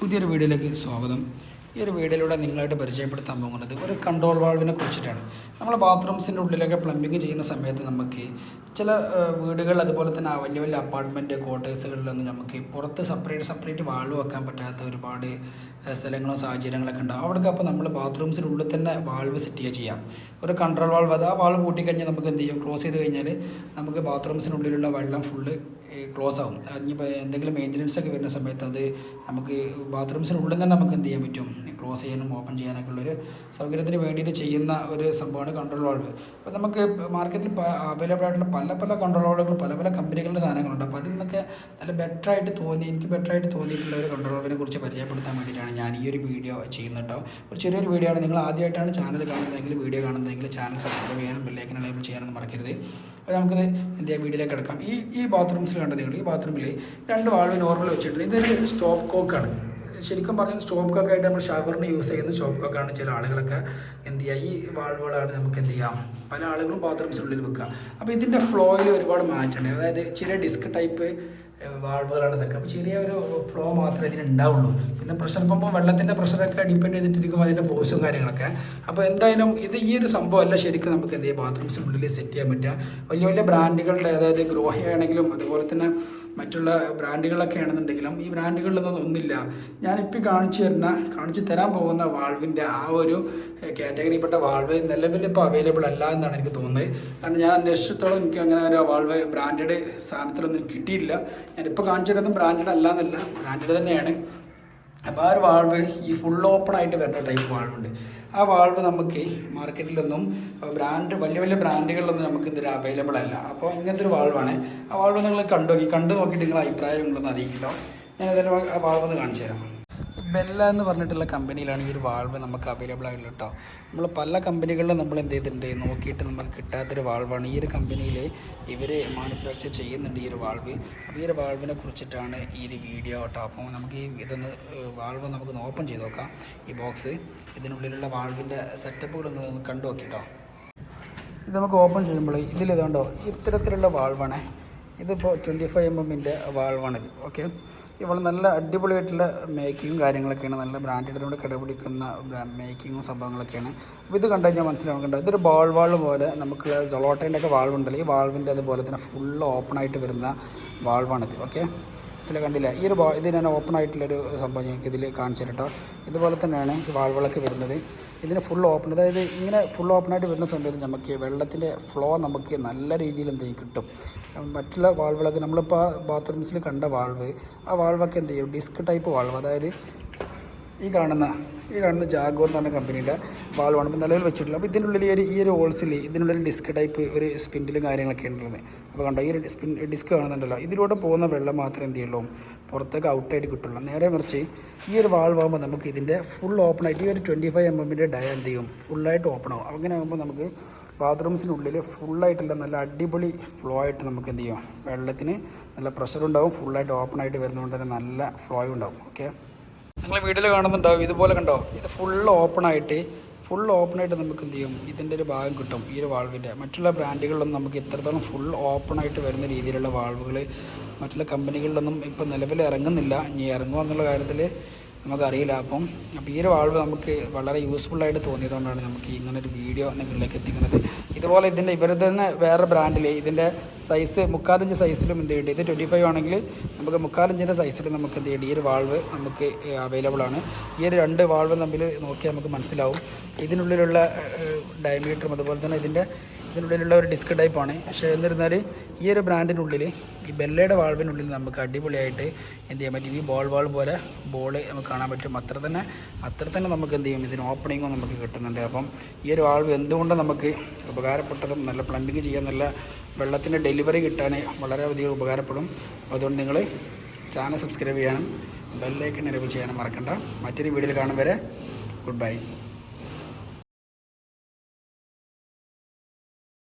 പുതിയൊരു വീഡിയോയിലേക്ക് സ്വാഗതം. ഈ ഒരു വീഡിയോയിലൂടെ നിങ്ങളായിട്ട് പരിചയപ്പെടുത്താൻ പോകുന്നത് ഒരു കൺട്രോൾ വാൾവിനെ കുറിച്ചിട്ടാണ്. നമ്മൾ ബാത്റൂംസിന്റെ ഉള്ളിലൊക്കെ പ്ലംബിങ് ചെയ്യുന്ന സമയത്ത് നമുക്ക് ചില വീടുകൾ അതുപോലെ തന്നെ വലിയ വലിയ അപ്പാർട്ട്മെന്റ് ക്വാർട്ടേഴ്സുകളിലൊന്നും നമുക്ക് പുറത്ത് സെപ്പറേറ്റ് സെപ്പറേറ്റ് വാൾവ് വെക്കാൻ പറ്റാത്ത ഒരുപാട് സ്ഥലങ്ങളും സാഹചര്യങ്ങളൊക്കെ ഉണ്ടാവും. അവിടേക്ക് അപ്പോൾ നമ്മൾ ബാത്റൂംസിന്റെ ഉള്ളിൽ തന്നെ വാൾവ് സെറ്റ് ചെയ്യുക ചെയ്യാം. ഒരു കൺട്രോൾ വാൾവ് അത് ആ വാൾവ് കൂട്ടിക്കഴിഞ്ഞാൽ നമുക്ക് എന്ത് ചെയ്യും? ക്ലോസ് ചെയ്ത് കഴിഞ്ഞാൽ നമുക്ക് ബാത്റൂംസിനുള്ളിലുള്ള വെള്ളം ഫുള്ള് ക്ലോസ് ആവും. അതിനിപ്പോൾ എന്തെങ്കിലും മെയിന്റനൻസ് ഒക്കെ വരുന്ന സമയത്ത് അത് നമുക്ക് ബാത്റൂംസിനുള്ളിൽ തന്നെ നമുക്ക് എന്ത് ചെയ്യാൻ പറ്റും? ക്ലോസ് ചെയ്യാനും ഓപ്പൺ ചെയ്യാനൊക്കെ ഉള്ളൊരു സൗകര്യത്തിന് വേണ്ടിയിട്ട് ചെയ്യുന്ന ഒരു സംഭവമാണ് കൺട്രോൾ വാൾവ് അപ്പോൾ നമുക്ക് മാർക്കറ്റിൽ അവൈലബിൾ ആയിട്ടുള്ള പല പല കൺട്രോൾ വാൾവുകൾ പല പല കമ്പനികളുടെ സാധനങ്ങളുണ്ട്. അപ്പോൾ അതിൽ നിന്നൊക്കെ നല്ല ബെറ്ററായിട്ട് തോന്നി എനിക്ക് ബെറ്ററായിട്ട് തോന്നിയിട്ടുള്ള ഒരു കൺട്രോൾ വാൾവിനെ കുറിച്ച് പരിചയപ്പെടുത്താൻ വേണ്ടിയിട്ടാണ് ഞാൻ ഈ ഒരു വീഡിയോ ചെയ്യുന്നത് കേട്ടോ ഒരു ചെറിയൊരു വീഡിയോ ആണ്. നിങ്ങൾ ആദ്യമായിട്ടാണ് ചാനൽ കാണുന്നതെങ്കിൽ വീഡിയോ കാണുന്നതെങ്കിൽ ചാനൽ സബ്സ്ക്രൈബ് ചെയ്യാനും ബെല്ലൈക്കൻ എനേബിൾ ചെയ്യാനൊന്നും മറക്കരുത്. അപ്പോൾ നമുക്ക് എന്ത് വീഡിയോയിലേക്ക് കിടക്കാം. ഈ ഈ ബാത്റൂംസിൽ കണ്ടത് നിങ്ങൾ? ഈ ബാത്റൂമിൽ രണ്ട് വാൾവ് നോർമൽ വെച്ചിട്ടുണ്ട്. ഇതൊരു സ്റ്റോപ്പ് കോക്കാണ് ശരിക്കും പറഞ്ഞാൽ സ്റ്റോപ്പ് കോക്ക് ആയിട്ട് നമ്മൾ ഷവറിന് യൂസ് ചെയ്യുന്ന സ്റ്റോപ്പ് കോക്കാണ് ചില ആളുകളൊക്കെ എന്ത് ചെയ്യുക ഈ വാൾവുകളാണ് നമുക്ക് എന്ത് ചെയ്യാം? പല ആളുകളും ബാത്റൂംസിനുള്ളിൽ വെക്കുക. അപ്പോൾ ഇതിന്റെ ഫ്ലോയിൽ ഒരുപാട് മാറ്റമുണ്ട്. അതായത് ചില ഡിസ്ക് ടൈപ്പ് വാൾവുകളാണ് ഇതൊക്കെ. അപ്പോൾ ചെറിയ ഒരു ഫ്ലോ മാത്രമേ ഇതിന് ഉണ്ടാവുള്ളൂ. പിന്നെ പ്രഷർ പമ്പ് വെള്ളത്തിന്റെ പ്രഷറൊക്കെ ഡിപ്പെൻഡ് ചെയ്തിട്ടിരിക്കും അതിന്റെ ഫോഴ്സും കാര്യങ്ങളൊക്കെ. അപ്പോൾ എന്തായാലും ഇത് ഈ ഒരു സംഭവമല്ല ശരിക്കും നമുക്ക് എന്ത് ചെയ്യാം? ബാത്റൂംസിനുള്ളിൽ സെറ്റ് ചെയ്യാൻ പറ്റുക. വലിയ വലിയ ബ്രാൻഡുകളുടെ അതായത് ഗ്രോഹി ആണെങ്കിലും അതുപോലെ തന്നെ മറ്റുള്ള ബ്രാൻഡുകളൊക്കെ ആണെന്നുണ്ടെങ്കിലും ഈ ബ്രാൻഡുകളിലൊന്നും ഒന്നില്ല ഞാനിപ്പോൾ കാണിച്ചു തരുന്ന കാണിച്ചു തരാൻ പോകുന്ന വാൾവിന്റെ ആ ഒരു കാറ്റഗറിയിൽപ്പെട്ട വാൾവ് നിലവിൽ ഇപ്പോൾ അവൈലബിൾ അല്ല എന്നാണ് എനിക്ക് തോന്നുന്നത്. കാരണം ഞാൻ അന്വേഷിച്ചത്തോളം എനിക്ക് അങ്ങനെ ഒരു വാൾവ് ബ്രാൻഡഡ് സാധനത്തിലൊന്നും കിട്ടിയില്ല ഞാനിപ്പോൾ കാണിച്ചു തരുന്നതും ബ്രാൻഡഡ് അല്ല എന്നല്ല ബ്രാൻഡഡ് തന്നെയാണ്. അപ്പോൾ ആ ഒരു വാൾവ് ഈ ഫുൾ ഓപ്പൺ ആയിട്ട് വരുന്ന ടൈപ്പ് വാൾവുണ്ട്. ആ വാൾവ് നമുക്ക് മാർക്കറ്റിലൊന്നും ബ്രാൻഡ് വലിയ വലിയ ബ്രാൻഡുകളിലൊന്നും നമുക്ക് ഇതിൽ അവൈലബിൾ അല്ല. അപ്പോൾ ഇങ്ങനത്തെ ഒരു വാൾവാണ് ആ വാൾവ് നിങ്ങൾ കണ്ടു നോക്കി കണ്ടു നോക്കിയിട്ട് നിങ്ങളുടെ അഭിപ്രായം നിങ്ങളൊന്ന് അറിയിക്കട്ടോ. ഞാൻ ഏതായാലും ആ വാൾവ് ഒന്ന് കാണിച്ചു തരാം ബെല്ല എന്ന് പറഞ്ഞിട്ടുള്ള കമ്പനിയിലാണ് ഈ ഒരു വാൾവ് നമുക്ക് അവൈലബിൾ ആയിട്ടുള്ളത് കേട്ടോ നമ്മൾ പല കമ്പനികളിലും നമ്മൾ എന്ത് ചെയ്തിട്ടുണ്ട്? നോക്കിയിട്ട് നമുക്ക് കിട്ടാത്തൊരു വാൾവാണ്. ഈ ഒരു കമ്പനിയിൽ ഇവർ മാനുഫാക്ചർ ചെയ്യുന്നുണ്ട് ഈ ഒരു വാൾവ്. അപ്പോൾ ഈ ഒരു വാൾവിനെ കുറിച്ചിട്ടാണ് ഈ ഒരു വീഡിയോ കേട്ടോ അപ്പോൾ നമുക്ക് ഈ ഇതൊന്ന് വാൾവ് നമുക്കൊന്ന് ഓപ്പൺ ചെയ്ത് നോക്കാം. ഈ ബോക്സ് ഇതിനുള്ളിലുള്ള വാൾവിന്റെ സെറ്റപ്പുകൾ നിങ്ങളൊന്ന് കണ്ടു നോക്കി കേട്ടോ ഇത് നമുക്ക് ഓപ്പൺ ചെയ്യുമ്പോൾ ഇതിൽ ഇതുണ്ടോ ഇത്തരത്തിലുള്ള വാൾവാണ്. ഇതിപ്പോൾ ട്വന്റി ഫൈവ് എം എമ്മിന്റെ വാൾവാണിത് ഓക്കെ ഇവൾ നല്ല അടിപൊളിയായിട്ടുള്ള മേക്കിങ്ങും കാര്യങ്ങളൊക്കെയാണ് നല്ല ബ്രാൻഡിനോട് കിടപിടിക്കുന്ന മേക്കിങ്ങും സംഭവങ്ങളൊക്കെയാണ്. അപ്പോൾ ഇത് കണ്ടു കഴിഞ്ഞാൽ മനസ്സിലാവും കണ്ടോ ഇതൊരു ബോൾ വാൾവ് പോലെ നമുക്ക് ജൊളോട്ടേന്റെ ഒക്കെ വാൾവ് ഉണ്ടല്ലോ. ഈ വാൾവിന്റെ അതുപോലെ തന്നെ ഫുൾ ഓപ്പൺ ആയിട്ട് വരുന്ന വാൾവാണിത് ഓക്കെ ഇതിൽ കണ്ടില്ല? ഈ ഒരു ഇത് ഞാൻ ഓപ്പൺ ആയിട്ടുള്ളൊരു സംഭവം ഞങ്ങൾക്ക് ഇതിൽ കാണിച്ചു കേട്ടോ ഇതുപോലെ തന്നെയാണ് ഈ വാൾവുകളൊക്കെ വരുന്നത്. ഇതിന് ഫുൾ ഓപ്പൺ അതായത് ഇങ്ങനെ ഫുൾ ഓപ്പൺ ആയിട്ട് വരുന്ന സമയത്ത് നമുക്ക് വെള്ളത്തിന്റെ ഫ്ലോ നമുക്ക് നല്ല രീതിയിൽ എന്ത് കിട്ടും. മറ്റുള്ള വാൾവിളക്ക് നമ്മളിപ്പോൾ ബാത്റൂംസിൽ കണ്ട വാൾവ് ആ വാൾവൊക്കെ എന്ത് ചെയ്യും? Disc type valve. അതായത് ഈ കാണുന്ന ഈ കാണുന്ന ജാഗോർ എന്ന് പറഞ്ഞ കമ്പനിയുടെ വാൾവാണ് ഇപ്പോൾ നിലവിൽ വെച്ചിട്ടുള്ളത് അപ്പോൾ ഇതിനുള്ളിൽ ഈ ഒരു ഈ ഒരു ഹോൾസിൽ ഇതിനുള്ളിൽ ഡിസ്ക് ടൈപ്പ് ഒരു സ്പിൻഡിലും കാര്യങ്ങളൊക്കെ ഉണ്ടെന്ന്. അപ്പോൾ കണ്ടോ ഈ ഒരു സ്പിൻ ഡിസ്ക് കാണുന്നുണ്ടല്ലോ. ഇതിലൂടെ പോകുന്ന വെള്ളം മാത്രമേ എന്ത് ചെയ്യുള്ളൂ? പുറത്തേക്ക് ഔട്ടായിട്ട് കിട്ടുള്ളൂ. നേരെ മറിച്ച് ഈ ഒരു വാൾവാകുമ്പോൾ നമുക്ക് ഇതിന്റെ ഫുൾ ഓപ്പൺ ആയിട്ട് ഈ ഒരു ട്വന്റി ഫൈവ് എം എമ്മിന്റെ ഡയ എന്ത് ചെയ്യും? ഫുള്ളായിട്ട് ഓപ്പൺ ആവും. അങ്ങനെ ആകുമ്പോൾ നമുക്ക് ബാത്റൂംസിനുള്ളിൽ ഫുള്ളായിട്ടുള്ള നല്ല അടിപൊളി ഫ്ലോ ആയിട്ട് നമുക്ക് എന്ത് ചെയ്യും? വെള്ളത്തിന് നല്ല പ്രഷർ ഉണ്ടാവും. ഫുള്ളായിട്ട് ഓപ്പൺ ആയിട്ട് വരുന്നതുകൊണ്ട് തന്നെ നല്ല ഫ്ലോയും ഉണ്ടാവും. ഓക്കെ നിങ്ങൾ വീട്ടിൽ കാണുന്നുണ്ടാവും. ഇതുപോലെ കണ്ടോ? ഇത് ഫുൾ ഓപ്പൺ ആയിട്ട് ഫുൾ ഓപ്പൺ ആയിട്ട് നമുക്ക് എന്ത് ചെയ്യും? ഇതിന്റെ ഒരു ഭാഗം കിട്ടും ഈ ഒരു വാൾവിന്റെ മറ്റുള്ള ബ്രാൻഡുകളിലൊന്നും നമുക്ക് ഇത്രത്തോളം ഫുൾ ഓപ്പൺ ആയിട്ട് വരുന്ന രീതിയിലുള്ള വാൾവുകൾ മറ്റുള്ള കമ്പനികളിലൊന്നും ഇപ്പം നിലവിൽ ഇറങ്ങുന്നില്ല. ഇനി ഇറങ്ങുമോ എന്നുള്ള കാര്യത്തിൽ നമുക്കറിയില്ല. അപ്പം അപ്പോൾ ഈ ഒരു വാൾവ് നമുക്ക് വളരെ യൂസ്ഫുള്ളായിട്ട് തോന്നിയതുകൊണ്ടാണ് നമുക്ക് ഇങ്ങനെ ഒരു വീഡിയോ നിങ്ങളിലേക്ക് എത്തിക്കുന്നത്. ഇതുപോലെ ഇതിന്റെ ഇവരുടെ തന്നെ വേറെ ബ്രാൻഡിൽ ഇതിന്റെ സൈസ് മുക്കാലഞ്ച് സൈസിലും എന്ത് ചെയ്യേണ്ടത് ഇത് ട്വന്റി ഫൈവ് ആണെങ്കിൽ നമുക്ക് മുക്കാലഞ്ചിന്റെ സൈസിലും നമുക്ക് എന്ത് ചെയ്യുന്നുണ്ട് ഈ ഒരു വാൾവ് നമുക്ക് അവൈലബിൾ ആണ്. ഈ ഒരു രണ്ട് വാൾവ് തമ്മിൽ നോക്കിയാൽ നമുക്ക് മനസ്സിലാവും. ഇതിനുള്ളിലുള്ള ഡയമീറ്ററും അതുപോലെ തന്നെ ഇതിന്റെ ഇതിനുള്ളിലുള്ള ഒരു ഡിസ്ക് ടൈപ്പാണ് പക്ഷേ എന്നിരുന്നാൽ ഈ ഒരു ബ്രാൻഡിനുള്ളിൽ ഈ ബെല്ലയുടെ വാൾവിനുള്ളിൽ നമുക്ക് അടിപൊളിയായിട്ട് എന്ത് ചെയ്യാൻ പറ്റും? ഈ ബോൾ വാൾ പോലെ ബോൾ നമുക്ക് കാണാൻ പറ്റും. അത്ര തന്നെ അത്ര തന്നെ നമുക്ക് എന്ത് ചെയ്യും? ഇതിന് ഓപ്പണിങ്ങും നമുക്ക് കിട്ടുന്നുണ്ട്. അപ്പം ഈ ഒരു വാൾവ് എന്തുകൊണ്ട് നമുക്ക് ഉപകാരപ്പെട്ടതും നല്ല പ്ലംബിങ് ചെയ്യാൻ നല്ല വെള്ളത്തിന്റെ ഡെലിവറി കിട്ടാൻ വളരെയധികം ഉപകാരപ്പെടും. അതുകൊണ്ട് നിങ്ങൾ ചാനൽ സബ്സ്ക്രൈബ് ചെയ്യാനും ബെല്ലൈക്കൺ എനേബിൾ ചെയ്യാനും മറക്കണ്ട. മറ്റൊരു വീഡിയോയിൽ കാണും വരെ ഗുഡ് ബൈ